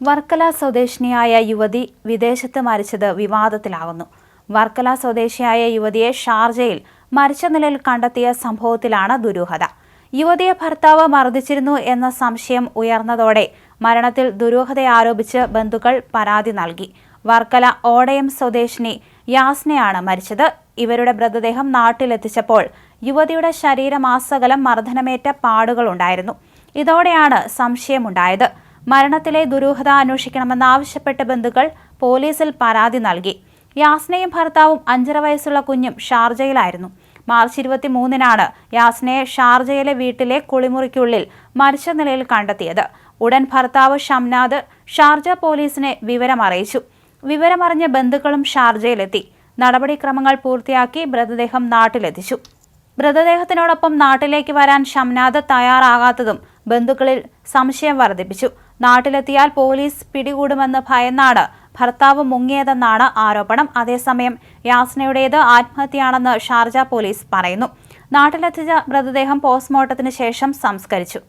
വർക്കല സ്വദേശിനിയായ യുവതി വിദേശത്ത് മരിച്ചത് വിവാദത്തിലാകുന്നു വർക്കല സ്വദേശിയായ യുവതിയെ ഷാർജയിൽ മരിച്ച നിലയിൽ കണ്ടെത്തിയ സംഭവത്തിലാണ് ദുരൂഹത. യുവതിയെ ഭർത്താവ് മർദ്ദിച്ചിരുന്നു എന്ന സംശയം ഉയർന്നതോടെ മരണത്തിൽ ദുരൂഹത ആരോപിച്ച് ബന്ധുക്കൾ പരാതി നൽകി. വർക്കല ഓടയം സ്വദേശിനി യാസ്നയാണ് മരിച്ചത്. ഇവരുടെ മൃതദേഹം നാട്ടിലെത്തിച്ചപ്പോൾ യുവതിയുടെ ശരീരമാസകലം മർദ്ദനമേറ്റ പാടുകളുണ്ടായിരുന്നു. ഇതോടെയാണ് സംശയമുണ്ടായത്. മരണത്തിലെ ദുരൂഹത അന്വേഷിക്കണമെന്ന് അന്വേഷിക്കണമെന്നാവശ്യപ്പെട്ട് ബന്ധുക്കൾ പോലീസിൽ പരാതി നൽകി. യാസ്നയും ഭർത്താവും അഞ്ചര വയസ്സുള്ള കുഞ്ഞും ഷാർജയിലായിരുന്നു. മാർച്ച് ഇരുപത്തി മൂന്നിനാണ് യാസ്നയെ ഷാർജയിലെ വീട്ടിലെ കുളിമുറിക്കുള്ളിൽ മരിച്ച നിലയിൽ കണ്ടെത്തിയത്. ഉടൻ ഭർത്താവ് ഷംനാദ് ഷാർജ പോലീസിനെ വിവരമറിയിച്ചു. വിവരമറിഞ്ഞ ബന്ധുക്കളും ഷാർജയിലെത്തി. നടപടിക്രമങ്ങൾ പൂർത്തിയാക്കി മൃതദേഹം നാട്ടിലെത്തിച്ചു. മൃതദേഹത്തിനോടൊപ്പം നാട്ടിലേക്ക് വരാൻ ഷംനാദ് തയ്യാറാകാത്തതും ബന്ധുക്കളിൽ സംശയം വർദ്ധിപ്പിച്ചു. നാട്ടിലെത്തിയാൽ പോലീസ് പിടികൂടുമെന്ന് ഭയന്നാണ്. ഭർത്താവ് മുങ്ങിയതെന്നാണ് ആരോപണം. അതേസമയം യാസ്നയുടേത് ആത്മഹത്യയാണെന്ന് ഷാർജ പോലീസ് പറയുന്നു. നാട്ടിലെത്തിച്ച മൃതദേഹം പോസ്റ്റ്മോർട്ടത്തിന് ശേഷം സംസ്കരിച്ചു.